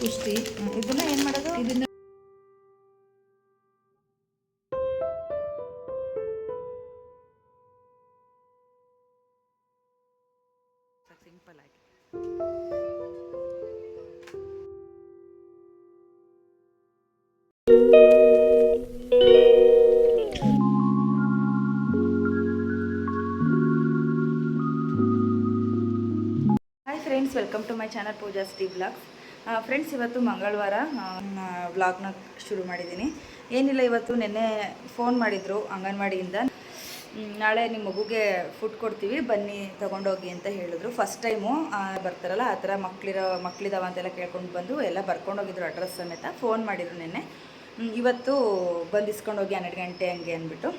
ಪುಷ್ಟಿ. ಹ್ಮ್, ಇದನ್ನ ಏನು ಮಾಡೋದು? ಇದನ್ನ ಸಿಂಪಲ್ ಆಗಿ hi friends welcome to my channel Pooja ಸ್ಟಿ blogs friends ಇವತ್ತು ಮಂಗಳವಾರ ವ್ಲಾಗ್ನ ಶುರು ಮಾಡಿದ್ದೀನಿ. ಏನಿಲ್ಲ, ಇವತ್ತು ನಿನ್ನೆ ಫೋನ್ ಮಾಡಿದರು ಅಂಗನವಾಡಿಯಿಂದ. ನಾಳೆ ನಿಮ್ಮ ಮಗುಗೆ ಫುಡ್ ಕೊಡ್ತೀವಿ, ಬನ್ನಿ, ತೊಗೊಂಡೋಗಿ ಅಂತ ಹೇಳಿದ್ರು. ಫಸ್ಟ್ ಟೈಮು ಬರ್ತಾರಲ್ಲ, ಆ ಥರ ಮಕ್ಕಳಿರೋ ಮಕ್ಕಳಿದಾವ ಅಂತೆಲ್ಲ ಕೇಳ್ಕೊಂಡು ಬಂದು ಎಲ್ಲ ಬರ್ಕೊಂಡೋಗಿದ್ರು ಅಡ್ರೆಸ್ ಸಮೇತ. ಫೋನ್ ಮಾಡಿದರು ನಿನ್ನೆ. ಇವತ್ತು ಬಂದು ಇಸ್ಕೊಂಡೋಗಿ ಹನ್ನೆರಡು ಗಂಟೆ ಹಂಗೆ ಅಂದ್ಬಿಟ್ಟು.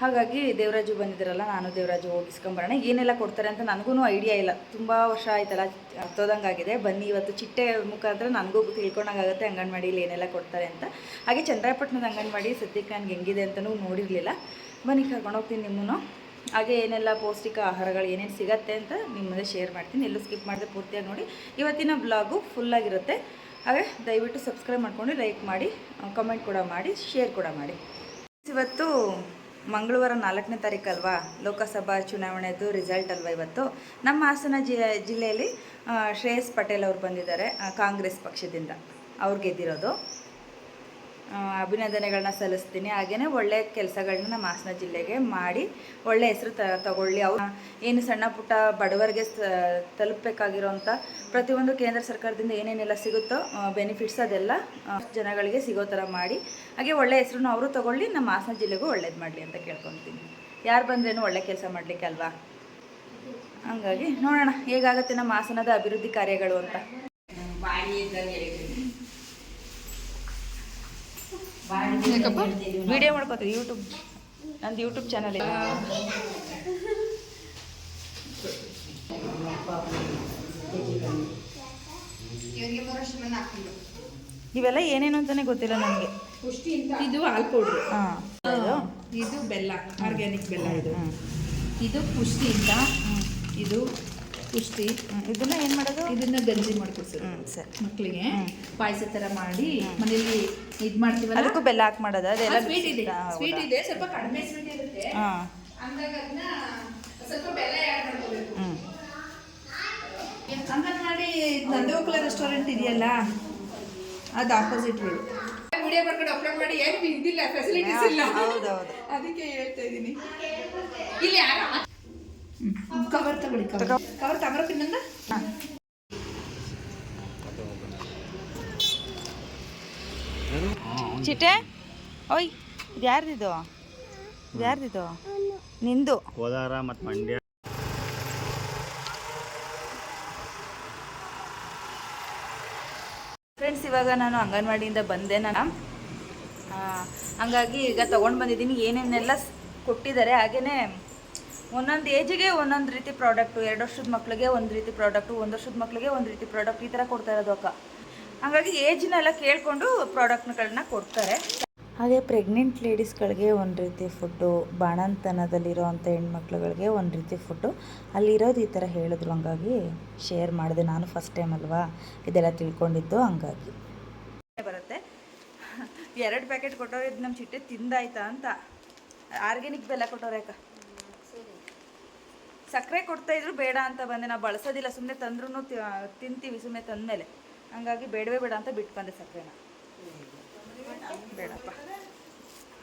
ಹಾಗಾಗಿ ದೇವರಾಜು ಬಂದಿದ್ದಾರಲ್ಲ ನಾನು ದೇವರಾಜು ಹೋಗಿಸ್ಕೊಂಬರೋಣ ಏನೆಲ್ಲ ಕೊಡ್ತಾರೆ ಅಂತ ನನಗೂ ಐಡಿಯಾ ಇಲ್ಲ. ತುಂಬ ವರ್ಷ ಆಯ್ತಲ್ಲ, ಹತ್ತೋದಂಗಾಗಿದೆ. ಬನ್ನಿ, ಇವತ್ತು ಚಿಟ್ಟೆ ಮುಖಾಂತರ ನನಗೂ ತಿಳ್ಕೊಂಡಂಗಾಗುತ್ತೆ, ಅಂಗನವಾಡಿಲಿ ಏನೆಲ್ಲ ಕೊಡ್ತಾರೆ ಅಂತ. ಹಾಗೆ ಚಂದ್ರಾಪಟ್ಟಣದ ಅಂಗನವಾಡಿ ಸದ್ಯಕ್ಕೆ ನನಗೆ ಹೆಂಗಿದೆ ಅಂತಲೂ ನೋಡಿರಲಿಲ್ಲ. ಬನ್ನಿ, ಕರ್ಕೊಂಡು ಹೋಗ್ತೀನಿ ನಿಮ್ಮನ್ನು. ಹಾಗೆ ಏನೆಲ್ಲ ಪೌಷ್ಟಿಕ ಆಹಾರಗಳು ಏನೇನು ಸಿಗತ್ತೆ ಅಂತ ನಿಮ್ಮ ಮುಂದೆ ಶೇರ್ ಮಾಡ್ತೀನಿ. ಎಲ್ಲೂ ಸ್ಕಿಪ್ ಮಾಡಿದೆ ಪೂರ್ತಿಯಾಗಿ ನೋಡಿ. ಇವತ್ತಿನ ಬ್ಲಾಗು ಫುಲ್ಲಾಗಿರುತ್ತೆ ಹಾಗೆ ದಯವಿಟ್ಟು ಸಬ್ಸ್ಕ್ರೈಬ್ ಮಾಡ್ಕೊಂಡು ಲೈಕ್ ಮಾಡಿ ಕಮೆಂಟ್ ಕೂಡ ಮಾಡಿ ಶೇರ್ ಕೂಡ ಮಾಡಿ. ಇವತ್ತು ಮಂಗಳವಾರ ನಾಲ್ಕನೇ ತಾರೀಕು ಅಲ್ವಾ? ಲೋಕಸಭಾ ಚುನಾವಣೆದು ರಿಸಲ್ಟ್ ಅಲ್ವಾ ಇವತ್ತು? ನಮ್ಮ ಹಾಸನ ಜಿ ಜಿಲ್ಲೆಯಲ್ಲಿ ಶ್ರೇಯಸ್ ಪಟೇಲ್ ಅವರು ಬಂದಿದ್ದಾರೆ ಕಾಂಗ್ರೆಸ್ ಪಕ್ಷದಿಂದ. ಅವ್ರು ಗೆದ್ದಿರೋದು. ಅಭಿನಂದನೆಗಳನ್ನ ಸಲ್ಲಿಸ್ತೀನಿ. ಹಾಗೆಯೇ ಒಳ್ಳೆಯ ಕೆಲಸಗಳನ್ನ ನಮ್ಮ ಹಾಸನ ಜಿಲ್ಲೆಗೆ ಮಾಡಿ ಒಳ್ಳೆ ಹೆಸರು ತ, ತಗೊಳ್ಳಿ. ಅವ್ರು ಏನು ಸಣ್ಣ ಪುಟ್ಟ ಬಡವರಿಗೆ ತಲುಪಬೇಕಾಗಿರೋಂಥ ಪ್ರತಿಯೊಂದು ಕೇಂದ್ರ ಸರ್ಕಾರದಿಂದ ಏನೇನೆಲ್ಲ ಸಿಗುತ್ತೋ ಬೆನಿಫಿಟ್ಸ್ ಅದೆಲ್ಲ ಜನಗಳಿಗೆ ಸಿಗೋ ಥರ ಮಾಡಿ, ಹಾಗೆ ಒಳ್ಳೆ ಹೆಸರನ್ನು ಅವರು ತಗೊಳ್ಳಿ, ನಮ್ಮ ಹಾಸನ ಜಿಲ್ಲೆಗೂ ಒಳ್ಳೇದು ಮಾಡಲಿ ಅಂತ ಕೇಳ್ಕೊತೀನಿ. ಯಾರು ಬಂದ್ರೇನು ಒಳ್ಳೆ ಕೆಲಸ ಮಾಡಲಿಕ್ಕೆ ಅಲ್ವಾ? ಹಂಗಾಗಿ ನೋಡೋಣ, ಹೇಗಾಗುತ್ತೆ ನಮ್ಮ ಹಾಸನದ ಅಭಿವೃದ್ಧಿ ಕಾರ್ಯಗಳು ಅಂತ. ವಿಡಿಯೋ ಮಾಡ್ಕೋತೀವಿ ಯೂಟ್ಯೂಬ್ ನಂದು ಯೂಟ್ಯೂಬ್ ಚಾನಲ್ ಇದೆ. ಇವೆಲ್ಲ ಏನೇನು ಅಂತಾನೆ ಗೊತ್ತಿಲ್ಲ ನನಗೆ ಇದು ಹಾಲ್ ಪೌಡ್ರು. ಹಾಂ. ಇದು? ಬೆಲ್ಲ ಆರ್ಗ್ಯಾನಿಕ್ ಬೆಲ್ಲ ಇದು. ಇದು ಪುಷ್ಟಿ ಅಂತ ಇದು ಪುಷ್ಟಿ. ಇದನ್ನ ಏನು ಮಾಡೋದು? ಇದನ್ನ ಗಂಜಿ ಮಾಡ್ಕೊಡ್ಸೋದು ಸರ್. ಸರ್. ಮಕ್ಕಳಿಗೆ. ಪಾಯಸ ತರ ಮಾಡಿ ಮನೇಲಿ ಇದ್ ಮಾಡ್ತೀವಲ್ಲ? ಅದಕ್ಕೂ ಬೆಲ್ಲ ಹಾಕಿ ಮಾಡೋದು ಅದೆಲ್ಲ ಸ್ವೀಟ್ ಇದೆ ಸ್ವೀಟ್ ಇದೆ ಸ್ವಲ್ಪ ಕಡಿಮೆ ಸ್ವೀಟ್ ಇರುತ್ತೆ. ಹಾಂ. ಹಂಗಾಗಿ ಅದನ್ನ ಸ್ವಲ್ಪ ಬೆಲ್ಲ ಆ್ಯಡ್ ಮಾಡ್ಕೋಬೇಕು. ಅಂಗನವಾಡಿ ನಂದಗೋಕುಲ ರೆಸ್ಟೋರೆಂಟ್ ಇದೆಯಲ್ಲ ಅದು ಆಪೋಸಿಟ್ ರೋಡ್ ವಿಡಿಯೋ ಬರ್ಕೊಂಡು ಅಪ್ಲೋಡ್ ಮಾಡಿ ಏನು ಇದಿಲ್ಲ ಫೆಸಿಲಿಟೀಸ್ ಇಲ್ಲ. ಹೌದೌದು ಅದಕ್ಕೆ ಹೇಳ್ತಾ ಇದ್ದೀನಿ. ಇಲ್ಲಿ ಯಾರು ಕವರ್ ತಗೊಳ್ಳಿ ಕವರ್ ಕವರ್ ತಗೊಳಕ್ಕೆ ಇನ್ನೊಂದು ಚಿಟೆ ಓಯ್ ಇದು ಯಾರ್ದಿದು? ಇದು ಯಾರ್ದಿದು? ನಿಂದು. ಕೋಲಾರ ಮತ್ತು ಮಂಡ್ಯ. ಫ್ರೆಂಡ್ಸ್ ಇವಾಗ ನಾನು ಅಂಗನವಾಡಿಯಿಂದ ಬಂದೆ ನಾನು. ಆ, ಹಂಗಾಗಿ ಈಗ ತೊಗೊಂಡು ಬಂದಿದ್ದೀನಿ. ಏನೇನೆಲ್ಲ ಕೊಟ್ಟಿದ್ದಾರೆ ಹಾಗೆಯೇ ಒಂದೊಂದು ಏಜಿಗೆ ಒಂದೊಂದು ರೀತಿ ಪ್ರಾಡಕ್ಟು ಎರಡು ವರ್ಷದ ಮಕ್ಕಳಿಗೆ ಒಂದು ರೀತಿ ಪ್ರಾಡಕ್ಟು ಒಂದು ವರ್ಷದ ಮಕ್ಕಳಿಗೆ ಒಂದು ರೀತಿ ಪ್ರಾಡಕ್ಟ್ ಈ ಥರ ಕೊಡ್ತಾ ಇರೋದು ಅಕ್ಕ. ಹಾಗಾಗಿ ಏಜ್ನೆಲ್ಲ ಕೇಳಿಕೊಂಡು ಪ್ರಾಡಕ್ಟ್ಗಳನ್ನ ಕೊಡ್ತಾರೆ. ಹಾಗೆ ಪ್ರೆಗ್ನೆಂಟ್ ಲೇಡೀಸ್ಗಳಿಗೆ ಒಂದು ರೀತಿ ಫುಡ್ಡು ಬಾಣಂತನದಲ್ಲಿರೋವಂಥ ಹೆಣ್ಮಕ್ಳುಗಳಿಗೆ ಒಂದು ರೀತಿ ಫುಡ್ಡು ಅಲ್ಲಿರೋದು ಈ ಥರ ಹೇಳಿದ್ರು ಹಂಗಾಗಿ ಶೇರ್ ಮಾಡಿದೆ ನಾನು ಫಸ್ಟ್ ಟೈಮ್ ಅಲ್ವಾ? ಇದೆಲ್ಲ ತಿಳ್ಕೊಂಡಿದ್ದು ಹಂಗಾಗಿ. ಬರುತ್ತೆ. ಎರಡು ಪ್ಯಾಕೆಟ್ ಕೊಟ್ಟವ್ರೆ ಇದು ನಮ್ಮ ಚಿಟ್ಟೆ ತಿಂದಾಯ್ತಾ ಅಂತ. ಆರ್ಗ್ಯಾನಿಕ್ ಬೆಲ್ಲ ಕೊಟ್ಟವ್ರೆ ಅಕ್ಕ. ಸಕ್ಕರೆ ಕೊಡ್ತಾ ಇದ್ರು ಬೇಡ ಅಂತ ಬಂದೆ. ನಾವು ಬಳಸೋದಿಲ್ಲ ಸುಮ್ಮನೆ ತಂದ್ರೂ ತಿಂತೀವಿ ಸುಮ್ಮನೆ ತಂದಮೇಲೆ. ಹಂಗಾಗಿ ಬೇಡವೇ ಬೇಡ ಅಂತ ಬಿಟ್ಟು ಬಂದೆ ಸಕ್ಕರೆನ. ಬೇಡಪ್ಪ.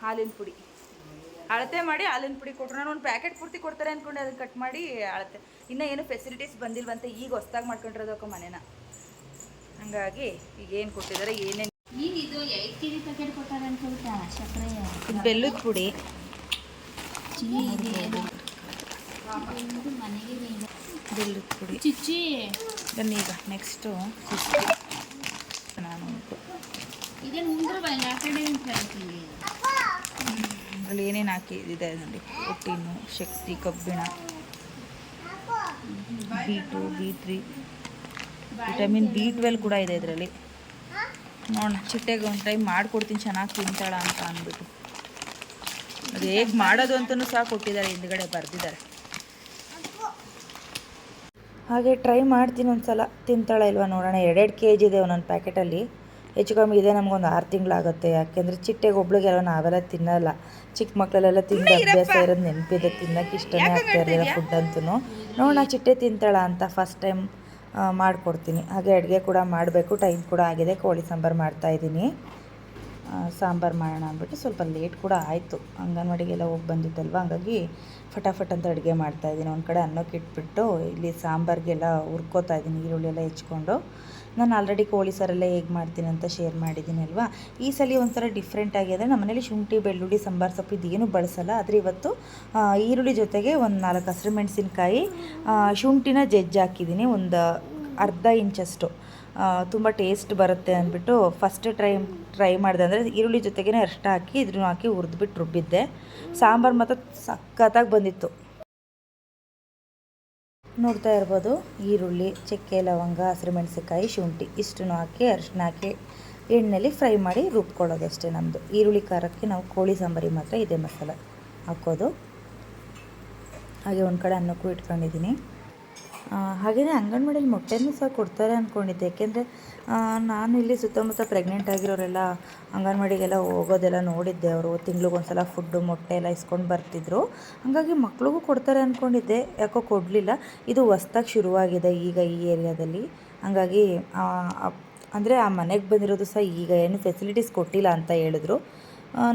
ಹಾಲಿನ ಪುಡಿ. ಅಳತೆ ಮಾಡಿ ಹಾಲಿನ ಪುಡಿ ಕೊಟ್ಟರು ನಾನು ಒಂದು ಪ್ಯಾಕೆಟ್ ಪೂರ್ತಿ ಕೊಡ್ತಾರೆ ಅಂದ್ಕೊಂಡು ಅದನ್ನು ಕಟ್ ಮಾಡಿ ಅಳತೆ. ಇನ್ನೂ ಏನು ಫೆಸಿಲಿಟೀಸ್ ಬಂದಿಲ್ವಂತೆ ಈಗ ಹೊಸ್ದಾಗಿ ಮಾಡ್ಕೊಂಡಿರೋದಕ್ಕ ಮನೇನ. ಹಂಗಾಗಿ ಈಗ ಏನು ಕೊಟ್ಟಿದ್ದಾರೆ ಏನೇನು. ಬೆಲ್ಲದ ಪುಡಿ ಚಿನಿ ಇದೆ ಇದು ಮನೆಗೆ ಬೇಡ ಬೆಲ್ಲದ ಪುಡಿ ಚಿಚ್ಚಿ. ಬನ್ನಿ ಈಗ ನೆಕ್ಸ್ಟು ನಾನು ಅದರಲ್ಲಿ ಏನೇನು ಹಾಕಿದೆ ನೋಡಿ. ಪ್ರೋಟೀನು ಶಕ್ತಿ ಕಬ್ಬಿಣ B two B three vitamin B twelve ಕೂಡ ಇದೆ ಇದರಲ್ಲಿ. ನೋಡೋಣ ಚಿಟ್ಟೆಗೆ ಒಂದು ಟೈಮ್ ಮಾಡಿಕೊಡ್ತೀನಿ ಚೆನ್ನಾಗಿ ತಿಂತಾಳ ಅಂತ ಅಂದ್ಬಿಟ್ಟು. ಅದು ಹೇಗೆ ಮಾಡೋದು ಅಂತಲೂ ಸಹ ಕೊಟ್ಟಿದ್ದಾರೆ ಹಿಂದ್ಗಡೆ ಬರೆದಿದ್ದಾರೆ. ಹಾಗೆ ಟ್ರೈ ಮಾಡ್ತೀನಿ ಒಂದು ಸಲ ತಿಂತಾಳೆ ಇಲ್ವಾ ನೋಡೋಣ. ಎರಡೆರಡು ಕೆ ಜಿ ಇದೆ ಒಂದೊಂದು ಪ್ಯಾಕೆಟಲ್ಲಿ ಹೆಚ್ಚು ಕಮ್ಮಿ ಇದೆ ನಮಗೊಂದು ಆರು ತಿಂಗಳಾಗುತ್ತೆ. ಯಾಕೆಂದರೆ ಚಿಟ್ಟೆಗೆ ಒಬ್ಳಿಗೆಲ್ಲ ನಾವೆಲ್ಲ ತಿನ್ನಲ್ಲ. ಚಿಕ್ಕ ಮಕ್ಕಳೆಲ್ಲ ತಿಂದು ಅಭ್ಯಾಸ ಇರೋದು ನೆನಪಿದೆ. ತಿನ್ನೋಕೆ ಇಷ್ಟನೇ ಆಗ್ತಾ ಇರಲಿಲ್ಲ ಫುಡ್ ಅಂತೂ. ನೋಡೋಣ ಚಿಟ್ಟೆ ತಿಂತಾಳ ಅಂತ ಫಸ್ಟ್ ಟೈಮ್ ಮಾಡಿಕೊಡ್ತೀನಿ. ಹಾಗೆ ಅಡುಗೆ ಕೂಡ ಮಾಡಬೇಕು. ಟೈಮ್ ಕೂಡ ಆಗಿದೆ. ಕೋಳಿ ಸಾಂಬಾರು ಮಾಡ್ತಾಯಿದ್ದೀನಿ ಸಾಂಬಾರು ಮಾಡೋಣ ಅಂದ್ಬಿಟ್ಟು ಸ್ವಲ್ಪ ಲೇಟ್ ಕೂಡ ಆಯಿತು. ಅಂಗನವಾಡಿಗೆಲ್ಲ ಹೋಗಿ ಬಂದಿದ್ದಲ್ವ? ಹಂಗಾಗಿ ಫಟಾಫಟ್ ಅಂತ ಅಡುಗೆ ಮಾಡ್ತಾ ಇದ್ದೀನಿ. ಒಂದು ಕಡೆ ಅನ್ನಕ್ಕೆ ಇಟ್ಬಿಟ್ಟು ಇಲ್ಲಿ ಸಾಂಬಾರಿಗೆಲ್ಲ ಹುರ್ಕೋತಾ ಇದ್ದೀನಿ ಈರುಳ್ಳಿ ಎಲ್ಲ ಹೆಚ್ಕೊಂಡು. ನಾನು ಆಲ್ರೆಡಿ ಕೋಳಿ ಸಾರೆಲ್ಲ ಹೇಗೆ ಮಾಡ್ತೀನಿ ಅಂತ ಶೇರ್ ಮಾಡಿದ್ದೀನಿ ಅಲ್ವಾ? ಈ ಸಲ ಒಂಥರ ಡಿಫ್ರೆಂಟ್ ಅಂದರೆ ನಮ್ಮ ಮನೇಲಿ ಶುಂಠಿ, ಬೆಳ್ಳುಳ್ಳಿ, ಸಾಂಬಾರು ಸೊಪ್ಪು ಇದೇನು ಬಳಸಲ್ಲ. ಆದರೆ ಇವತ್ತು ಈರುಳ್ಳಿ ಜೊತೆಗೆ ಒಂದು ನಾಲ್ಕು ಹಸಿರು ಮೆಣಸಿನ್ಕಾಯಿ ಶುಂಠಿನ ಜಜ್ಜಿ ಹಾಕಿದ್ದೀನಿ. ಒಂದು ಅರ್ಧ ಇಂಚಷ್ಟು. ತುಂಬ ಟೇಸ್ಟ್ ಬರುತ್ತೆ ಅಂದ್ಬಿಟ್ಟು ಫಸ್ಟ್ ಟ್ರೈ ಟ್ರೈ ಮಾಡಿದೆ ಅಂದರೆ ಈರುಳ್ಳಿ ಜೊತೆಗೇ ಅಷ್ಟು ಹಾಕಿ ಇದನ್ನು ಹಾಕಿ ಹುರಿದ್ಬಿಟ್ಟು ರುಬ್ಬಿದ್ದೆ. ಸಾಂಬಾರು ಮಾತ್ರ ಸಖತ್ತಾಗಿ ಬಂದಿತ್ತು. ನೋಡ್ತಾ ಇರ್ಬೋದು, ಈರುಳ್ಳಿ, ಚಕ್ಕೆ, ಲವಂಗ, ಹಸಿರು ಮೆಣಸಿನ್ಕಾಯಿ, ಶುಂಠಿ ಇಷ್ಟನ್ನು ಹಾಕಿ ಅರಿಶಿನ ಹಾಕಿ ಎಣ್ಣೆಲಿ ಫ್ರೈ ಮಾಡಿ ರುಬ್ಕೊಳ್ಳೋದಷ್ಟೇ ನಮ್ಮದು ಈರುಳ್ಳಿ ಖಾರಕ್ಕೆ ನಾವು ಕೋಳಿ ಸಾಂಬಾರಿಗೆ ಮಾತ್ರ ಇದೇ ಮಸಾಲೆ ಹಾಕೋದು. ಹಾಗೆ ಒಂದು ಕಡೆ ಅನ್ನಕ್ಕೂ ಇಟ್ಕೊಂಡಿದ್ದೀನಿ. ಹಾಗೆಯೇ ಅಂಗನವಾಡಿಯಲ್ಲಿ ಮೊಟ್ಟೆನೂ ಸಹ ಕೊಡ್ತಾರೆ ಅಂದ್ಕೊಂಡಿದ್ದೆ ಯಾಕೆಂದರೆ ನಾನು ಇಲ್ಲಿ ಸುತ್ತಮುತ್ತ ಪ್ರೆಗ್ನೆಂಟ್ ಆಗಿರೋರೆಲ್ಲ ಅಂಗನವಾಡಿಗೆಲ್ಲ ಹೋಗೋದೆಲ್ಲ ನೋಡಿದ್ದೆ ಅವರು. ತಿಂಗ್ಳಿಗೊಂದು ಸಲ ಫುಡ್ಡು ಮೊಟ್ಟೆ ಎಲ್ಲ ಇಸ್ಕೊಂಡು ಬರ್ತಿದ್ರು. ಹಾಗಾಗಿ ಮಕ್ಳಿಗೂ ಕೊಡ್ತಾರೆ ಅಂದ್ಕೊಂಡಿದ್ದೆ ಯಾಕೋ ಕೊಡಲಿಲ್ಲ. ಇದು ಹೊಸ್ದಾಗಿ ಶುರುವಾಗಿದೆ ಈಗ ಈ ಏರಿಯಾದಲ್ಲಿ. ಹಾಗಾಗಿ ಅಂದರೆ ಆ ಮನೆಗೆ ಬಂದಿರೋದು ಸಹ ಈಗ ಏನು ಫೆಸಿಲಿಟೀಸ್ ಕೊಟ್ಟಿಲ್ಲ ಅಂತ ಹೇಳಿದ್ರು.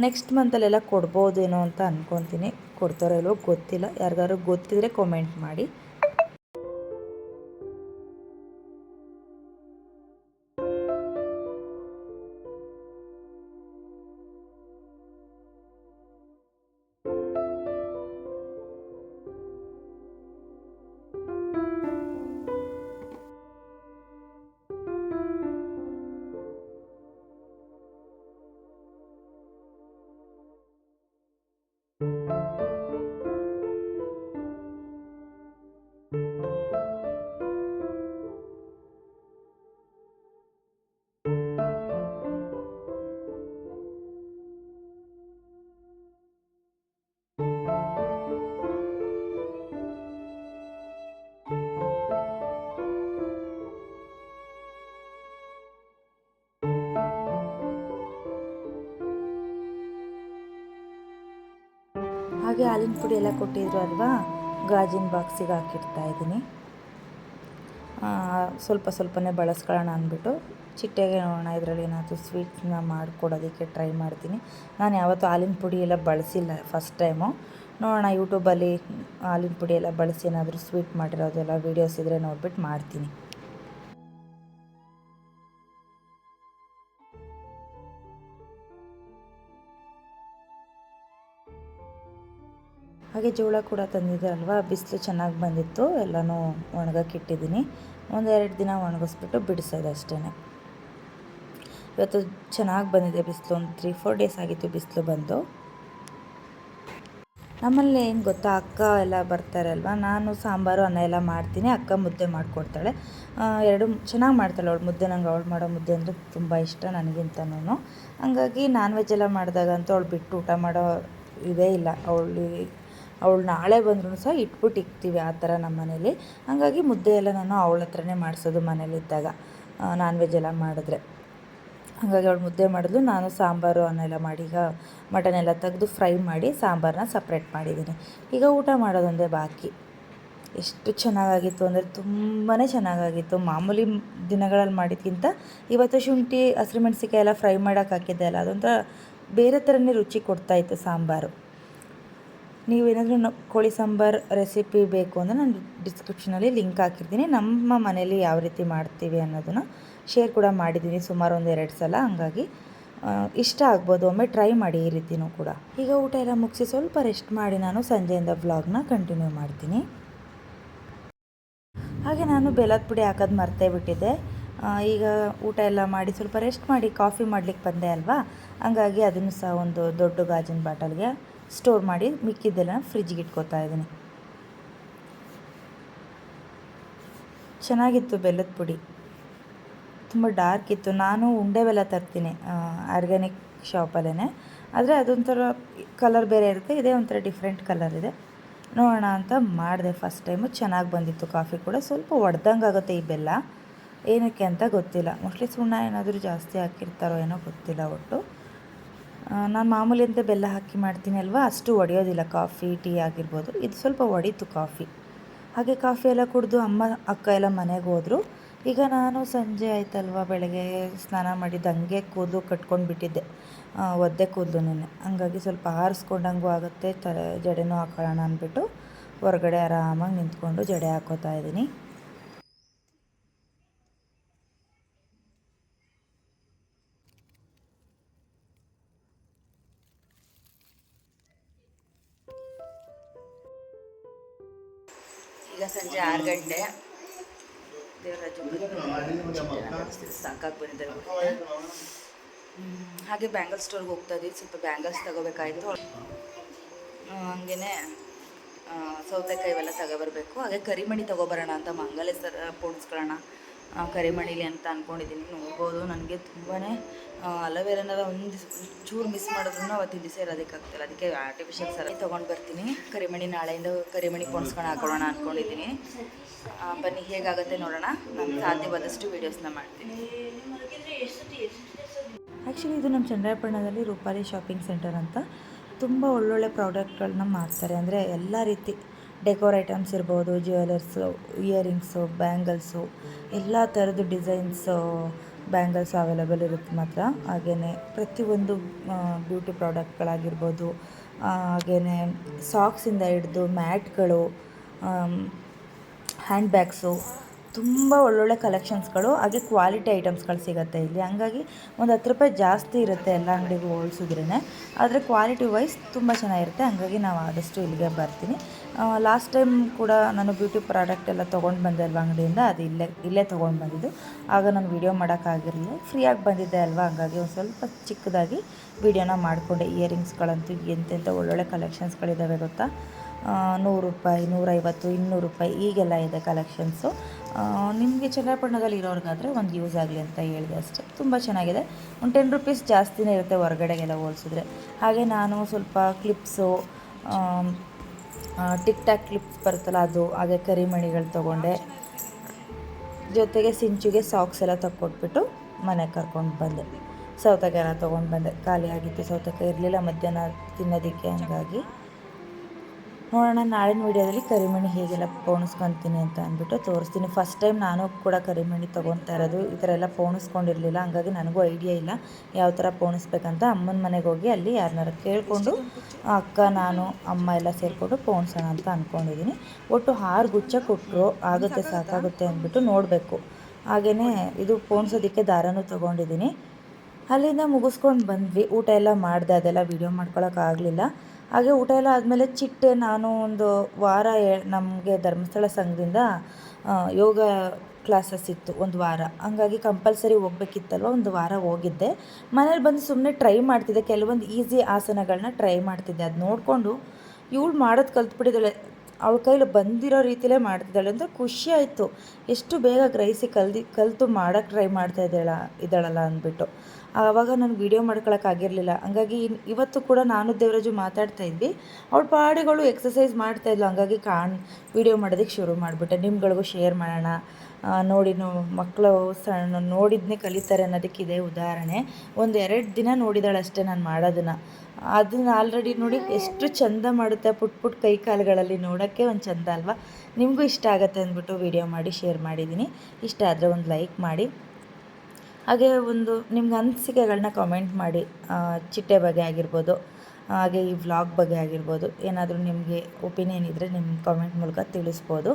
ನೆಕ್ಸ್ಟ್ ಮಂತಲ್ಲೆಲ್ಲ ಕೊಡ್ಬೋದೇನೋ ಅಂತ ಅಂದ್ಕೊತೀನಿ ಕೊಡ್ತಾರೋ ಇಲ್ವೋ ಗೊತ್ತಿಲ್ಲ. ಯಾರಿಗಾದ್ರು ಗೊತ್ತಿದ್ರೆ ಕಾಮೆಂಟ್ ಮಾಡಿ. ಹಾಗೆ ಹಾಲಿನ ಪುಡಿ ಎಲ್ಲ ಕೊಟ್ಟಿದ್ರು ಅಲ್ವಾ? ಗಾಜಿನ ಬಾಕ್ಸಿಗೆ ಹಾಕಿಡ್ತಾ ಇದ್ದೀನಿ. ಸ್ವಲ್ಪ ಸ್ವಲ್ಪನೇ ಬಳಸ್ಕೊಳ್ಳೋಣ ಅಂದ್ಬಿಟ್ಟು ಚಿಟ್ಟೆಗೆ ನೋಡೋಣ, ಇದರಲ್ಲಿ ಏನಾದರೂ ಸ್ವೀಟ್ನ ಮಾಡಿಕೊಡೋದಕ್ಕೆ ಟ್ರೈ ಮಾಡ್ತೀನಿ. ನಾನು ಯಾವತ್ತೂ ಹಾಲಿನ ಪುಡಿ ಎಲ್ಲ ಬಳಸಿಲ್ಲ ಫಸ್ಟ್ ಟೈಮು ನೋಡೋಣ ಯೂಟ್ಯೂಬಲ್ಲಿ ಹಾಲಿನ ಪುಡಿ ಎಲ್ಲ ಬಳಸಿ ಏನಾದರೂ ಸ್ವೀಟ್ ಮಾಡಿರೋದೆಲ್ಲ ವೀಡಿಯೋಸ್ ಇದ್ದರೆ ನೋಡ್ಬಿಟ್ಟು ಮಾಡ್ತೀನಿ. ಹಾಗೆ ಜೋಳ ಕೂಡ ತಂದಿದ್ದೆ ಅಲ್ವಾ? ಬಿಸಿಲು ಚೆನ್ನಾಗಿ ಬಂದಿತ್ತು, ಎಲ್ಲನೂ ಒಣಗಕ್ಕೆ ಇಟ್ಟಿದ್ದೀನಿ. ಒಂದೆರಡು ದಿನ ಒಣಗಿಸ್ಬಿಟ್ಟು ಬಿಡಿಸೋದು ಅಷ್ಟೇ ಇವತ್ತು ಚೆನ್ನಾಗಿ ಬಂದಿದೆ ಬಿಸಿಲು, ಒಂದು ತ್ರೀ ಫೋರ್ ಡೇಸ್ ಆಗಿತ್ತು ಬಿಸಿಲು ಬಂದು. ನಮ್ಮಲ್ಲಿ ಏನು ಗೊತ್ತಾ, ಅಕ್ಕ ಎಲ್ಲ ಬರ್ತಾರೆ ಅಲ್ವಾ? ನಾನು ಸಾಂಬಾರು, ಅನ್ನ ಎಲ್ಲ ಮಾಡ್ತೀನಿ, ಅಕ್ಕ ಮುದ್ದೆ ಮಾಡಿಕೊಡ್ತಾಳೆ. ಎರಡು ಚೆನ್ನಾಗಿ ಮಾಡ್ತಾಳೆ ಅವಳು ಮುದ್ದೆ, ನಂಗೆ ಅವಳು ಮಾಡೋ ಮುದ್ದೆ ಅಂದರೆ ತುಂಬ ಇಷ್ಟ ನನಗಿಂತನೂ ಹಂಗಾಗಿ ನಾನ್ ವೆಜ್ ಎಲ್ಲ ಮಾಡಿದಾಗಂತೂ ಅವಳು ಬಿಟ್ಟು ಊಟ ಮಾಡೋ ಇದೇ ಇಲ್ಲ. ಅವಳು ಅವಳು ನಾಳೆ ಬಂದ್ರೂ ಸಹ ಇಟ್ಬಿಟ್ಟು ಇಕ್ತೀವಿ ಆ ಥರ ನಮ್ಮ ಮನೇಲಿ. ಹಾಗಾಗಿ ಮುದ್ದೆ ಎಲ್ಲ ನಾನು ಅವಳ ಹತ್ರನೇ ಮಾಡಿಸೋದು ಮನೇಲಿದ್ದಾಗ ನಾನ್ ವೆಜ್ ಎಲ್ಲ ಮಾಡಿದ್ರೆ. ಹಾಗಾಗಿ ಅವಳು ಮುದ್ದೆ ಮಾಡಿದ್ಲು, ನಾನು ಸಾಂಬಾರು ಅನ್ನೆಲ್ಲ ಮಾಡಿ, ಈಗ ಮಟನ್ ಎಲ್ಲ ತೆಗೆದು ಫ್ರೈ ಮಾಡಿ ಸಾಂಬಾರನ್ನ ಸಪ್ರೇಟ್ ಮಾಡಿದ್ದೀನಿ. ಈಗ ಊಟ ಮಾಡೋದೊಂದೇ ಬಾಕಿ. ಎಷ್ಟು ಚೆನ್ನಾಗಾಗಿತ್ತು ಅಂದರೆ ತುಂಬಾ ಚೆನ್ನಾಗಾಗಿತ್ತು. ಮಾಮೂಲಿ ದಿನಗಳಲ್ಲಿ ಮಾಡಿದ್ಕಿಂತ ಇವತ್ತು ಶುಂಠಿ, ಹಸಿರು ಮೆಣಸಿಕಾಯಿ ಎಲ್ಲ ಫ್ರೈ ಮಾಡೋಕೆ ಹಾಕಿದ್ದೆ ಅಲ್ಲ, ಅದೊಂಥರ ಬೇರೆ ಥರನೇ ರುಚಿ ಕೊಡ್ತಾಯಿತ್ತು ಸಾಂಬಾರು. ನೀವೇನಾದರೂ ಕೋಳಿ ಸಾಂಬಾರು ರೆಸಿಪಿ ಬೇಕು ಅಂದರೆ ನಾನು ಡಿಸ್ಕ್ರಿಪ್ಷನಲ್ಲಿ ಲಿಂಕ್ ಹಾಕಿರ್ತೀನಿ. ನಮ್ಮ ಮನೇಲಿ ಯಾವ ರೀತಿ ಮಾಡ್ತೀವಿ ಅನ್ನೋದನ್ನು ಶೇರ್ ಕೂಡ ಮಾಡಿದ್ದೀನಿ ಸುಮಾರು ಒಂದು ಎರಡು ಸಲ. ಹಂಗಾಗಿ ಇಷ್ಟ ಆಗ್ಬೋದು. ಒಮ್ಮೆ ಟ್ರೈ ಮಾಡಿ ಈ ರೀತಿನೂ ಕೂಡ. ಈಗ ಊಟ ಎಲ್ಲ ಮುಗಿಸಿ ಸ್ವಲ್ಪ ರೆಸ್ಟ್ ಮಾಡಿ ನಾನು ಸಂಜೆಯಿಂದ ವ್ಲಾಗ್ನ ಕಂಟಿನ್ಯೂ ಮಾಡ್ತೀನಿ. ಹಾಗೆ ನಾನು ಬೆಲ್ಲದ ಪುಡಿ ಹಾಕೋದು ಮರ್ತೇ ಬಿಟ್ಟಿದ್ದೆ. ಈಗ ಊಟ ಎಲ್ಲ ಮಾಡಿ ಸ್ವಲ್ಪ ರೆಸ್ಟ್ ಮಾಡಿ ಕಾಫಿ ಮಾಡ್ಲಿಕ್ಕೆ ಬಂದೆ ಅಲ್ವಾ? ಹಂಗಾಗಿ ಅದನ್ನು ಸಹ ಒಂದು ದೊಡ್ಡ ಗಾಜಿನ ಬಾಟಲ್ಗೆ ಸ್ಟೋರ್ ಮಾಡಿ ಮಿಕ್ಕಿದ್ದೆಲ್ಲ ಫ್ರಿಜ್ಗೆ ಇಟ್ಕೋತಾ ಇದ್ದೀನಿ. ಚೆನ್ನಾಗಿತ್ತು ಬೆಲ್ಲದ ಪುಡಿ. ತುಂಬ ಡಾರ್ಕ್ ಇತ್ತು. ನಾನು ಉಂಡೆ ಬೆಲ್ಲ ತರ್ತೀನಿ ಆರ್ಗ್ಯಾನಿಕ್ ಶಾಪಲ್ಲೇ ಆದರೆ ಅದೊಂಥರ ಕಲರ್ ಬೇರೆ ಇರುತ್ತೆ, ಇದೇ ಒಂಥರ ಡಿಫ್ರೆಂಟ್ ಕಲರ್ ಇದೆ. ನೋಡೋಣ ಅಂತ ಮಾಡಿದೆ ಫಸ್ಟ್ ಟೈಮು ಚೆನ್ನಾಗಿ ಬಂದಿತ್ತು ಕಾಫಿ ಕೂಡ. ಸ್ವಲ್ಪ ಒಡ್ದಂಗೆ ಆಗುತ್ತೆ ಈ ಬೆಲ್ಲ. ಏನಕ್ಕೆ ಅಂತ ಗೊತ್ತಿಲ್ಲ. ಮೋಸ್ಟ್ಲಿ ಸುಣ್ಣ ಏನಾದರೂ ಜಾಸ್ತಿ ಹಾಕಿರ್ತಾರೋ ಏನೋ ಗೊತ್ತಿಲ್ಲ ಒಟ್ಟು. ನಾನು ಮಾಮೂಲಿ ಅಂತ ಬೆಲ್ಲ ಹಾಕಿ ಮಾಡ್ತೀನಿ ಅಲ್ವಾ? ಅಷ್ಟು ಒಡೆಯೋದಿಲ್ಲ. ಕಾಫಿ, ಟೀ ಆಗಿರ್ಬೋದು. ಇದು ಸ್ವಲ್ಪ ಒಡೀತು ಕಾಫಿ. ಹಾಗೆ ಕಾಫಿ ಎಲ್ಲ ಕುಡಿದು ಅಮ್ಮ, ಅಕ್ಕ ಎಲ್ಲ ಮನೆಗೆ ಹೋದರು. ಈಗ ನಾನು ಸಂಜೆ ಆಯ್ತಲ್ವ ಬೆಳಗ್ಗೆ ಸ್ನಾನ ಮಾಡಿದ್ದು ಹಂಗೆ ಕೂದಲು ಕಟ್ಕೊಂಡು ಬಿಟ್ಟಿದ್ದೆ ಒದ್ದೆ ಕೂದಲು ನೆನೆ ಹಂಗಾಗಿ ಸ್ವಲ್ಪ ಆರಿಸ್ಕೊಂಡಂಗೂ ಆಗುತ್ತೆ. ತಲೆ, ಜಡೆನೂ ಹಾಕೊಳ್ಳೋಣ ಅಂದ್ಬಿಟ್ಟು ಹೊರಗಡೆ ಆರಾಮಾಗಿ ನಿಂತ್ಕೊಂಡು ಜಡೆ ಹಾಕೋತಾ ಇದ್ದೀನಿ. ಸಾಕಾಗಿ ಬಂದಿದ್ದಾರೆ ಹಾಗೆ ಬ್ಯಾಂಗಲ್ ಸ್ಟೋರ್ಗೆ ಹೋಗ್ತಾ ಇದ್ದೀವಿ ಸ್ವಲ್ಪ ಬ್ಯಾಂಗಲ್ಸ್ ತಗೋಬೇಕಾಯಿತು. ಹಂಗೇ ಸೌತೆಕಾಯಿ ಇವೆಲ್ಲ ತಗೊಬರ್ಬೇಕು. ಹಾಗೆ ಕರಿಮಣಿ ತಗೋಬರೋಣ ಅಂತ ಮಂಗಲೇಶ್ವರ ಪೋಣಿಸ್ಕೊಳ್ಳೋಣ ಆ, ಕರಿಮಣಿಲಿ ಅಂತ ಅಂದ್ಕೊಂಡಿದ್ದೀನಿ ನೋಡ್ಬೋದು ನನಗೆ ತುಂಬಾ ಅಲೋವೆರಾನ ಒಂದು ಚೂರು ಮಿಸ್ ಮಾಡಿದ್ರು ಅವತ್ತಿನ ದಿವಸ ಇರೋದಕ್ಕಾಗ್ತಿಲ್ಲ. ಅದಕ್ಕೆ ಆರ್ಟಿಫಿಷಿಯಲ್ ಸರ ತೊಗೊಂಡು ಬರ್ತೀನಿ. ಕರಿಮಣಿ ನಾಳೆಯಿಂದ ಕರಿಮಣಿ ಪೋಣಿಸ್ಕೊಂಡು ಹಾಕೊಳ್ಳೋಣ ಅಂದ್ಕೊಂಡಿದ್ದೀನಿ ಬನ್ನಿ ಹೇಗಾಗುತ್ತೆ ನೋಡೋಣ. ನಾನು ಸಾಧ್ಯವಾದಷ್ಟು ವೀಡಿಯೋಸ್ನ ಮಾಡ್ತೀನಿ. ಆ್ಯಕ್ಚುಲಿ ಇದು ನಮ್ಮ ಚಂದ್ರಾಪಟ್ಟಣದಲ್ಲಿ ರೂಪಾಲಿ ಶಾಪಿಂಗ್ ಸೆಂಟರ್ ಅಂತ ತುಂಬ ಒಳ್ಳೊಳ್ಳೆ ಪ್ರಾಡಕ್ಟ್ಗಳನ್ನ ಮಾಡ್ತಾರೆ ಅಂದರೆ ಎಲ್ಲ ರೀತಿ ಡೆಕೋರ್ ಐಟಮ್ಸ್ ಇರ್ಬೋದು ಜ್ಯುವೆಲರ್ಸು ಇಯರಿಂಗ್ಸು ಬ್ಯಾಂಗಲ್ಸು ಎಲ್ಲ ಥರದ್ದು ಡಿಸೈನ್ಸು ಬ್ಯಾಂಗಲ್ಸ್ ಅವೈಲೇಬಲ್ ಇರುತ್ತೆ ಮಾತ್ರ. ಹಾಗೆಯೇ ಪ್ರತಿಯೊಂದು ಬ್ಯೂಟಿ ಪ್ರಾಡಕ್ಟ್ಗಳಾಗಿರ್ಬೋದು ಹಾಗೆಯೇ ಸಾಕ್ಸಿಂದ ಹಿಡಿದು ಮ್ಯಾಟ್ಗಳು ಹ್ಯಾಂಡ್ ಬ್ಯಾಗ್ಸು ತುಂಬ ಒಳ್ಳೊಳ್ಳೆ ಕಲೆಕ್ಷನ್ಸ್ಗಳು ಹಾಗೆ ಕ್ವಾಲಿಟಿ ಐಟಮ್ಸ್ಗಳು ಸಿಗುತ್ತೆ ಇಲ್ಲಿ. ಹಂಗಾಗಿ ಒಂದು ಹತ್ತು ರೂಪಾಯಿ ಜಾಸ್ತಿ ಇರುತ್ತೆ ಎಲ್ಲ ಅಂಗಡಿಗೂ ಹೋಲ್ಸಿದ್ರೇ ಆದರೆ ಕ್ವಾಲಿಟಿ ವೈಸ್ ತುಂಬ ಚೆನ್ನಾಗಿರುತ್ತೆ. ಹಂಗಾಗಿ ನಾವು ಆದಷ್ಟು ಇಲ್ಲಿಗೆ ಬರ್ತೀನಿ. ಲಾಸ್ಟ್ ಟೈಮ್ ಕೂಡ ನಾನು ಬ್ಯೂಟಿ ಪ್ರಾಡಕ್ಟ್ ಎಲ್ಲ ತೊಗೊಂಡು ಬಂದೆ ಅಲ್ವಾ ಅಂಗಡಿಯಿಂದ, ಅದು ಇಲ್ಲೇ ಇಲ್ಲೇ ತೊಗೊಂಡು ಬಂದಿದ್ದು. ಆಗ ನಾನು ವೀಡಿಯೋ ಮಾಡೋಕ್ಕಾಗಿರಲಿಲ್ಲ ಫ್ರೀಯಾಗಿ ಬಂದಿದ್ದೆ ಅಲ್ವಾ? ಹಂಗಾಗಿ ಒಂದು ಸ್ವಲ್ಪ ಚಿಕ್ಕದಾಗಿ ವೀಡಿಯೋನ ಮಾಡಿಕೊಂಡೆ. ಇಯರಿಂಗ್ಸ್ಗಳಂತೂ ಎಂತೆಂಥ ಒಳ್ಳೊಳ್ಳೆ ಕಲೆಕ್ಷನ್ಸ್ಗಳಿದ್ದಾವೆ ಗೊತ್ತಾ? ನೂರು ರೂಪಾಯಿ, ನೂರೈವತ್ತು, ಇನ್ನೂರು ರೂಪಾಯಿ ಈಗೆಲ್ಲ ಇದೆ ಕಲೆಕ್ಷನ್ಸು ನಿಮಗೆ ಚನ್ನಪಟ್ಟಣದಲ್ಲಿ ಇರೋರಿಗಾದರೆ ಒಂದು ಯೂಸ್ ಆಗಲಿ ಅಂತ ಹೇಳಿದೆ ಅಷ್ಟೇ. ತುಂಬ ಚೆನ್ನಾಗಿದೆ. ಒಂದು ಟೆನ್ ರುಪೀಸ್ ಜಾಸ್ತಿನೇ ಇರುತ್ತೆ ಹೊರಗಡೆಗೆಲ್ಲ ಹೋಲಿಸಿದ್ರೆ. ಹಾಗೆ ನಾನು ಸ್ವಲ್ಪ ಕ್ಲಿಪ್ಸು ಟಿಕ್ ಟಾಕ್ ಕ್ಲಿಪ್ಸ್ ಬರುತ್ತಲ್ಲ ಅದು, ಹಾಗೆ ಕರಿಮಣಿಗಳು ತೊಗೊಂಡೆ. ಜೊತೆಗೆ ಸಿಂಚುಗೆ ಸಾಕ್ಸ್ ಎಲ್ಲ ತಕ್ಕೊಟ್ಬಿಟ್ಟು ಮನೆಗೆ ಕರ್ಕೊಂಡು ಬಂದೆ. ಸೌತೆಕಾಯಿ ಎಲ್ಲ ತೊಗೊಂಡು ಬಂದೆ. ಖಾಲಿ ಆಗಿತ್ತು ಸೌತೆಕಾಯಿ, ಇರಲಿಲ್ಲ ಮಧ್ಯಾಹ್ನ ತಿನ್ನೋದಕ್ಕೆ ಹಂಗಾಗಿ. ನೋಡೋಣ, ನಾಳಿನ ವೀಡಿಯೋದಲ್ಲಿ ಕರಿಮಣಿ ಹೇಗೆಲ್ಲ ಪೋಣಿಸ್ಕೊತೀನಿ ಅಂತ ಅಂದ್ಬಿಟ್ಟು ತೋರಿಸ್ತೀನಿ. ಫಸ್ಟ್ ಟೈಮ್ ನಾನು ಕೂಡ ಕರಿಮಣಿ ತೊಗೊತಾ ಇರೋದು, ಈ ಥರ ಎಲ್ಲ ಪೋಣಿಸ್ಕೊಂಡಿರಲಿಲ್ಲ. ಹಂಗಾಗಿ ನನಗೂ ಐಡಿಯಾ ಇಲ್ಲ ಯಾವ ಥರ ಪೋಣಿಸ್ಬೇಕಂತ. ಅಮ್ಮನ ಮನೆಗೆ ಹೋಗಿ ಅಲ್ಲಿ ಯಾರನ್ನಾರು ಕೇಳಿಕೊಂಡು ಅಕ್ಕ, ನಾನು, ಅಮ್ಮ ಎಲ್ಲ ಸೇರಿಕೊಂಡು ಪೋಣಿಸೋಣ ಅಂತ ಅಂದ್ಕೊಂಡಿದ್ದೀನಿ ಒಟ್ಟು ಆರು ಗುಚ್ಚ ಕೊಟ್ಟರು ಆಗುತ್ತೆ ಸಾಕಾಗುತ್ತೆ ಅಂದ್ಬಿಟ್ಟು ನೋಡಬೇಕು. ಹಾಗೆಯೇ ಇದು ಪೋಣಿಸೋದಕ್ಕೆ ದಾರನೂ ತೊಗೊಂಡಿದ್ದೀನಿ ಅಲ್ಲಿಂದ ಮುಗಿಸ್ಕೊಂಡು ಬಂದ್ವಿ. ಊಟ ಎಲ್ಲ ಮಾಡಿದೆ, ಅದೆಲ್ಲ ವೀಡಿಯೋ ಮಾಡ್ಕೊಳಕ್ಕಾಗಲಿಲ್ಲ ಹಾಗೆ ಊಟ ಎಲ್ಲ ಆದಮೇಲೆ ಚಿಟ್ಟೆ ನಾನು ಒಂದು ವಾರ ನಮಗೆ ಧರ್ಮಸ್ಥಳ ಸಂಘದಿಂದ ಯೋಗ ಕ್ಲಾಸಸ್ ಇತ್ತು ಒಂದು ವಾರ. ಹಂಗಾಗಿ ಕಂಪಲ್ಸರಿ ಹೋಗ್ಬೇಕಿತ್ತಲ್ವ, ಒಂದು ವಾರ ಹೋಗಿದ್ದೆ. ಮನೇಲಿ ಬಂದು ಸುಮ್ಮನೆ ಟ್ರೈ ಮಾಡ್ತಿದ್ದೆ. ಕೆಲವೊಂದು ಈಸಿ ಆಸನಗಳನ್ನ ಟ್ರೈ ಮಾಡ್ತಿದ್ದೆ. ಅದು ನೋಡಿಕೊಂಡು ಇವಳು ಮಾಡೋದು ಕಲ್ತ್ಬಿಟ್ಟಿದ್ದಾಳೆ. ಅವಳ ಕೈಲಿ ಬಂದಿರೋ ರೀತಿಲೇ ಮಾಡ್ತಿದ್ದಾಳೆ ಅಂದರೆ ಖುಷಿ ಆಯಿತು. ಎಷ್ಟು ಬೇಗ ಗ್ರಹಿಸಿ ಕಲ್ದಿ ಕಲಿತು ಮಾಡೋಕ್ಕೆ ಟ್ರೈ ಮಾಡ್ತಾ ಇದ್ದಾಳ ಇದ್ದಾಳಲ್ಲ ಅಂದ್ಬಿಟ್ಟು. ಆವಾಗ ನಾನು ವೀಡಿಯೋ ಮಾಡ್ಕೊಳಕ್ಕಾಗಿರಲಿಲ್ಲ ಹಂಗಾಗಿ ಇವತ್ತು ಕೂಡ ನಾನು ದೇವರಾಜು ಮಾತಾಡ್ತಾ ಇದ್ವಿ. ಅವಳ ಪಾಡಿಗಳು ಎಕ್ಸಸೈಸ್ ಮಾಡ್ತಾ ಇದ್ಲು. ಹಂಗಾಗಿ ಕಾಣ್ ವೀಡಿಯೋ ಮಾಡೋದಕ್ಕೆ ಶುರು ಮಾಡಿಬಿಟ್ಟೆ. ನಿಮ್ಗಳಿಗೂ ಶೇರ್ ಮಾಡೋಣ. ನೋಡಿ ನೋ ಮಕ್ಕಳು ಸಣ್ಣ ನೋಡಿದ್ನೇ ಕಲಿತಾರೆ ಅನ್ನೋದಕ್ಕೆ ಇದೇ ಉದಾಹರಣೆ. ಒಂದು ಎರಡು ದಿನ ನೋಡಿದಾಳೆ ಅಷ್ಟೇ ನಾನು ಮಾಡೋದನ್ನು. ಅದನ್ನ ಆಲ್ರೆಡಿ ನೋಡಿ ಎಷ್ಟು ಚಂದ ಮಾಡುತ್ತೆ. ಪುಟ್ ಪುಟ್ ಕೈ ಕಾಲುಗಳಲ್ಲಿ ನೋಡೋಕ್ಕೆ ಒಂದು ಚಂದ ಅಲ್ವಾ? ನಿಮಗೂ ಇಷ್ಟ ಆಗುತ್ತೆ ಅಂದ್ಬಿಟ್ಟು ವೀಡಿಯೋ ಮಾಡಿ ಶೇರ್ ಮಾಡಿದ್ದೀನಿ. ಇಷ್ಟ ಆದರೆ ಒಂದು ಲೈಕ್ ಮಾಡಿ. ಹಾಗೆ ಒಂದು ನಿಮ್ಗೆ ಅನಿಸಿಕೆಗಳನ್ನ ಕಾಮೆಂಟ್ ಮಾಡಿ ಚಿಟ್ಟೆ ಬಗ್ಗೆ ಆಗಿರ್ಬೋದು ಹಾಗೆ ಈ ವ್ಲಾಗ್ ಬಗ್ಗೆ ಆಗಿರ್ಬೋದು, ಏನಾದರೂ ನಿಮಗೆ ಒಪಿನಿಯನ್ ಇದ್ದರೆ ನಿಮ್ಮ ಕಾಮೆಂಟ್ ಮೂಲಕ ತಿಳಿಸ್ಬೋದು.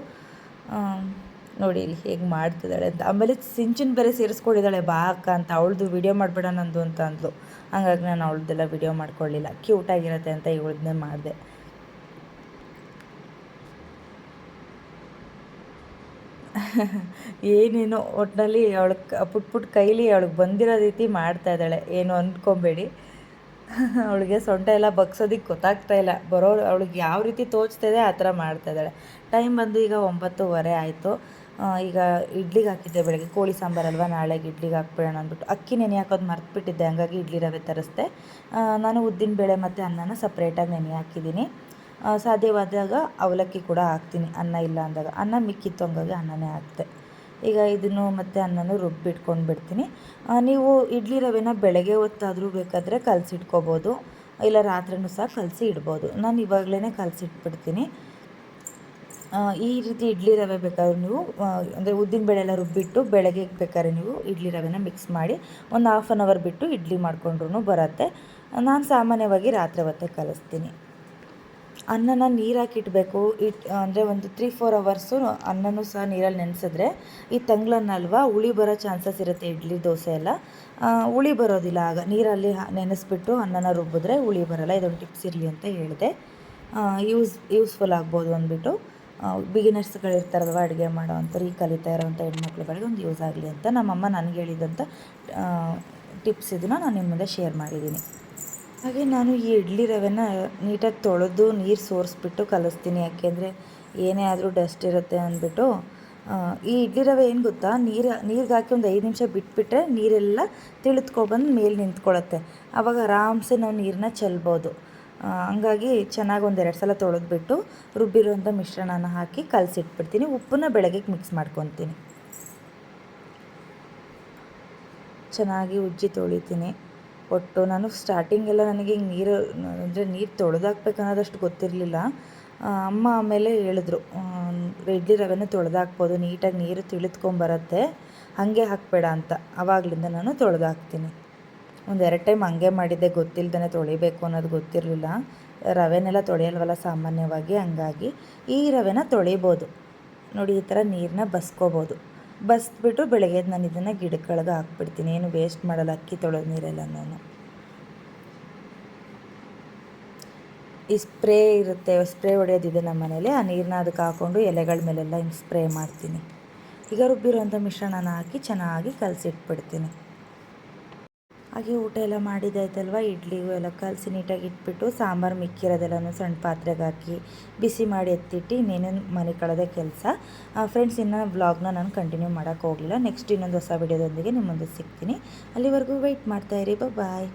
ನೋಡಿ ಇಲ್ಲಿ ಹೇಗೆ ಮಾಡ್ತಿದ್ದಾಳೆ ಅಂತ. ಆಮೇಲೆ ಸಿಂಚಿನ ಬೇರೆ ಸೇರಿಸ್ಕೊಂಡಿದ್ದಾಳೆ, ಬಾ ಅಕ್ಕ ಅಂತ. ಅವಳದು ವಿಡಿಯೋ ಮಾಡಬೇಡ ನಂದು ಅಂತ ಅಂದ್ಲು. ಹಂಗಾಗಿ ನಾನು ಅವಳದೆಲ್ಲ ವಿಡಿಯೋ ಮಾಡ್ಕೊಳ್ಳಿಲ್ಲ ಕ್ಯೂಟಾಗಿರುತ್ತೆ ಅಂತ ಇವಳದನ್ನೇ ಮಾಡಿದೆ. ಏನೇನೋ ಒಟ್ಟಿನಲ್ಲಿ ಅವಳು ಪುಟ್ ಪುಟ್ ಕೈಲಿ ಅವಳಿಗೆ ಬಂದಿರೋ ರೀತಿ ಮಾಡ್ತಾ ಇದ್ದಾಳೆ. ಏನು ಅಂದ್ಕೊಬೇಡಿ. ಅವಳಿಗೆ ಸೊಂಟ ಎಲ್ಲ ಬಗ್ಸೋದಕ್ಕೆ ಗೊತ್ತಾಗ್ತಾ ಇಲ್ಲ. ಬರೋ ಅವಳಿಗೆ ಯಾವ ರೀತಿ ತೋಚ್ತಾ ಇದೆ ಆ ಥರ ಮಾಡ್ತಾ ಇದ್ದಾಳೆ. ಟೈಮ್ ಬಂದು ಈಗ ಒಂಬತ್ತುವರೆ ಆಯಿತು. ಈಗ ಇಡ್ಲಿಗೆ ಹಾಕಿದ್ದೆ ಬೆಳಗ್ಗೆ. ಕೋಳಿ ಸಾಂಬಾರಲ್ವ ನಾಳೆಗೆ ಇಡ್ಲಿಗೆ ಹಾಕ್ಬಿಡೋಣ ಅಂದ್ಬಿಟ್ಟು. ಅಕ್ಕಿ ನೆನೆ ಹಾಕೋದು ಮರ್ತ್ಬಿಟ್ಟಿದ್ದೆ. ಹಂಗಾಗಿ ಇಡ್ಲಿ ರವೆ ತರಿಸ್ದೆ. ನಾನು ಉದ್ದಿನ ಬೇಳೆ ಮತ್ತು ಅನ್ನನ ಸಪ್ರೇಟಾಗಿ ನೆನೆ ಹಾಕಿದ್ದೀನಿ. ಸಾಧ್ಯವಾದಾಗ ಅವಲಕ್ಕಿ ಕೂಡ ಹಾಕ್ತೀನಿ. ಅನ್ನ ಇಲ್ಲ ಅಂದಾಗ. ಅನ್ನ ಮಿಕ್ಕಿತ್ತು ಹಂಗಾಗಿ ಅನ್ನನೇ ಹಾಕ್ತೆ. ಈಗ ಇದನ್ನು ಮತ್ತು ಅನ್ನನೂ ರುಬ್ಬಿಟ್ಕೊಂಡು ಬಿಡ್ತೀನಿ. ನೀವು ಇಡ್ಲಿ ರವೆನ ಬೆಳಗ್ಗೆ ಹೊತ್ತಾದರೂ ಬೇಕಾದರೆ ಕಲಸಿಟ್ಕೋಬೋದು. ಇಲ್ಲ ರಾತ್ರಿನೂ ಸಹ ಕಲಸಿ ಇಡ್ಬೋದು. ನಾನು ಇವಾಗಲೇ ಕಲಸಿಟ್ಬಿಡ್ತೀನಿ. ಈ ರೀತಿ ಇಡ್ಲಿ ರವೆ ಬೇಕಾದ್ರೆ ನೀವು ಅಂದರೆ ಉದ್ದಿನ ಬೇಳೆ ಎಲ್ಲ ರುಬ್ಬಿಟ್ಟು ಬೆಳಗ್ಗೆ ಬೇಕಾದ್ರೆ ನೀವು ಇಡ್ಲಿ ರವೆನ ಮಿಕ್ಸ್ ಮಾಡಿ ಒಂದು ಹಾಫ್ ಆನ್ ಅವರ್ ಬಿಟ್ಟು ಇಡ್ಲಿ ಮಾಡ್ಕೊಂಡ್ರೂ ಬರುತ್ತೆ. ನಾನು ಸಾಮಾನ್ಯವಾಗಿ ರಾತ್ರಿ ಹೊತ್ತೆ ಕಲಿಸ್ತೀನಿ. ಅನ್ನನ ನೀರು ಹಾಕಿಟ್ಬೇಕು. ಇಟ್, ಅಂದರೆ ಒಂದು ತ್ರೀ ಫೋರ್ ಅವರ್ಸು ಅನ್ನನೂ ಸಹ ನೀರಲ್ಲಿ ನೆನೆಸಿದ್ರೆ ಈ ತಂಗ್ಳನ್ನಲ್ವ ಹುಳಿ ಬರೋ ಚಾನ್ಸಸ್ ಇರುತ್ತೆ ಇಡ್ಲಿ, ದೋಸೆ ಎಲ್ಲ. ಹುಳಿ ಬರೋದಿಲ್ಲ ಆಗ. ನೀರಲ್ಲಿ ನೆನೆಸ್ಬಿಟ್ಟು ಅನ್ನನ ರುಬ್ಬಿದ್ರೆ ಹುಳಿ ಬರೋಲ್ಲ. ಇದೊಂದು ಟಿಪ್ಸ್ ಇರಲಿ ಅಂತ ಹೇಳಿದೆ. ಯೂಸ್ ಯೂಸ್ಫುಲ್ ಆಗ್ಬೋದು ಅಂದ್ಬಿಟ್ಟು. ಬಿಗಿನರ್ಸ್ಗಳು ಇರ್ತಾರಲ್ವ ಅಡುಗೆ ಮಾಡೋ ಅಂಥವ್ರು ಈಗ ಕಲಿತಾ ಇರೋವಂಥ ಹೆಣ್ಮಕ್ಳುಗಳಿಗೆ ಒಂದು ಯೂಸ್ ಆಗಲಿ ಅಂತ ನಮ್ಮಮ್ಮ ನನಗೆ ಹೇಳಿದಂಥ ಟಿಪ್ಸ್ ಇದನ್ನು ನಾನು ನಿಮ್ಮ ಮುಂದೆ ಶೇರ್ ಮಾಡಿದ್ದೀನಿ. ಹಾಗೆ ನಾನು ಈ ಇಡ್ಲಿ ರವೆನ ನೀಟಾಗಿ ತೊಳೆದು ನೀರು ಸೋರಿಸ್ಬಿಟ್ಟು ಕಲಿಸ್ತೀನಿ. ಯಾಕೆಂದರೆ ಏನೇ ಆದರೂ ಡಸ್ಟ್ ಇರುತ್ತೆ ಅಂದ್ಬಿಟ್ಟು. ಈ ಇಡ್ಲಿ ರವೆ ಏನು ಗೊತ್ತಾ? ನೀರು, ನೀರಿಗೆ ಹಾಕಿ ಒಂದು ಐದು ನಿಮಿಷ ಬಿಟ್ಬಿಟ್ರೆ ನೀರೆಲ್ಲ ತಿಳಿದ್ಕೊಬಂದು ಮೇಲೆ ನಿಂತ್ಕೊಳ್ಳುತ್ತೆ ಆವಾಗ ಆರಾಮ್ಸೆ ನಾವು ನೀರನ್ನ ಚೆಲ್ಬೋದು. ಹಂಗಾಗಿ ಚೆನ್ನಾಗಿ ಒಂದು ಎರಡು ಸಲ ತೊಳೆದ್ಬಿಟ್ಟು ರುಬ್ಬಿರುವಂಥ ಮಿಶ್ರಣನ ಹಾಕಿ ಕಲಸಿಟ್ಬಿಡ್ತೀನಿ. ಉಪ್ಪನ್ನ ಬೆಳಗ್ಗೆ ಮಿಕ್ಸ್ ಮಾಡ್ಕೊತೀನಿ. ಚೆನ್ನಾಗಿ ಉಜ್ಜಿ ತೊಳಿತೀನಿ. ಒಟ್ಟು ನಾನು ಸ್ಟಾರ್ಟಿಂಗೆಲ್ಲ ನನಗೆ ಹಿಂಗೆ ನೀರು, ಅಂದರೆ ನೀರು ತೊಳೆದಾಕ್ಬೇಕನ್ನೋದಷ್ಟು ಗೊತ್ತಿರಲಿಲ್ಲ. ಅಮ್ಮ ಆಮೇಲೆ ಹೇಳಿದ್ರು ಇಡ್ಲಿ ರವೆನ ತೊಳೆದಾಕ್ಬೋದು, ನೀಟಾಗಿ ನೀರು ತಿಳಿದ್ಕೊಂಬರತ್ತೆ, ಹಾಗೆ ಹಾಕಬೇಡ ಅಂತ. ಆವಾಗಲಿಂದ ನಾನು ತೊಳೆದಾಕ್ತೀನಿ. ಒಂದು ಎರಡು ಟೈಮ್ ಹಂಗೆ ಮಾಡಿದ್ದೆ ಗೊತ್ತಿಲ್ಲದೆ ತೊಳಿಬೇಕು ಅನ್ನೋದು ಗೊತ್ತಿರಲಿಲ್ಲ. ರವೆನೆಲ್ಲ ತೊಳೆಯಲ್ವಲ್ಲ ಸಾಮಾನ್ಯವಾಗಿ, ಹಂಗಾಗಿ. ಈ ರವೆನ ತೊಳಿಬೋದು. ನೋಡಿ, ಈ ಥರ ನೀರನ್ನ ಬಸ್ಕೋಬೋದು. ಬಸ್ಬಿಟ್ಟು ಬೆಳಗ್ಗೆ ನಾನು ಇದನ್ನು ಗಿಡಗಳಿಗೆ ಹಾಕ್ಬಿಡ್ತೀನಿ. ಏನು ವೇಸ್ಟ್ ಮಾಡಲ್ಲ ಅಕ್ಕಿ ತೊಳೆದ ನೀರೆಲ್ಲ ನಾನು. ಈ ಸ್ಪ್ರೇ ಇರುತ್ತೆ ಸ್ಪ್ರೇ ಹೊಡೆಯೋದಿದೆ ನಮ್ಮ ಮನೇಲಿ. ಆ ನೀರನ್ನ ಅದಕ್ಕೆ ಹಾಕ್ಕೊಂಡು ಎಲೆಗಳ ಮೇಲೆಲ್ಲ ಹಿಂಗೆ ಸ್ಪ್ರೇ ಮಾಡ್ತೀನಿ. ಈಗ ರುಬ್ಬಿರುವಂಥ ಮಿಶ್ರಣನ ಹಾಕಿ ಚೆನ್ನಾಗಿ ಕಲಸಿಟ್ಬಿಡ್ತೀನಿ. ಹಾಗೆ ಊಟ ಎಲ್ಲ ಮಾಡಿದ್ದಾಯ್ತಲ್ವ ಇಡ್ಲಿಗೂ ಎಲ್ಲ ಕಲಸಿ ನೀಟಾಗಿ ಇಟ್ಬಿಟ್ಟು ಸಾಂಬಾರು, ಮಿಕ್ಕಿರೋದೆಲ್ಲನೂ ಸಣ್ಣ ಪಾತ್ರೆಗೆ ಹಾಕಿ ಬಿಸಿ ಮಾಡಿ ಎತ್ತಿಟ್ಟು ಇನ್ನೇನೇನು ಮನೆ ಕಳೆದ ಕೆಲಸ. ಫ್ರೆಂಡ್ಸ್ ಇನ್ನು ಬ್ಲಾಗ್ನ ನಾನು ಕಂಟಿನ್ಯೂ ಮಾಡೋಕ್ಕೆ ಹೋಗಲಿಲ್ಲ. ನೆಕ್ಸ್ಟ್ ಇನ್ನೊಂದು ಹೊಸ ವಿಡಿಯೋದೊಂದಿಗೆ ನಿಮ್ಮ ಮುಂದೆ ಸಿಗ್ತೀನಿ. ಅಲ್ಲಿವರೆಗೂ ವೆಯ್ಟ್ ಮಾಡ್ತಾಯಿರಿ ಬಾಯ್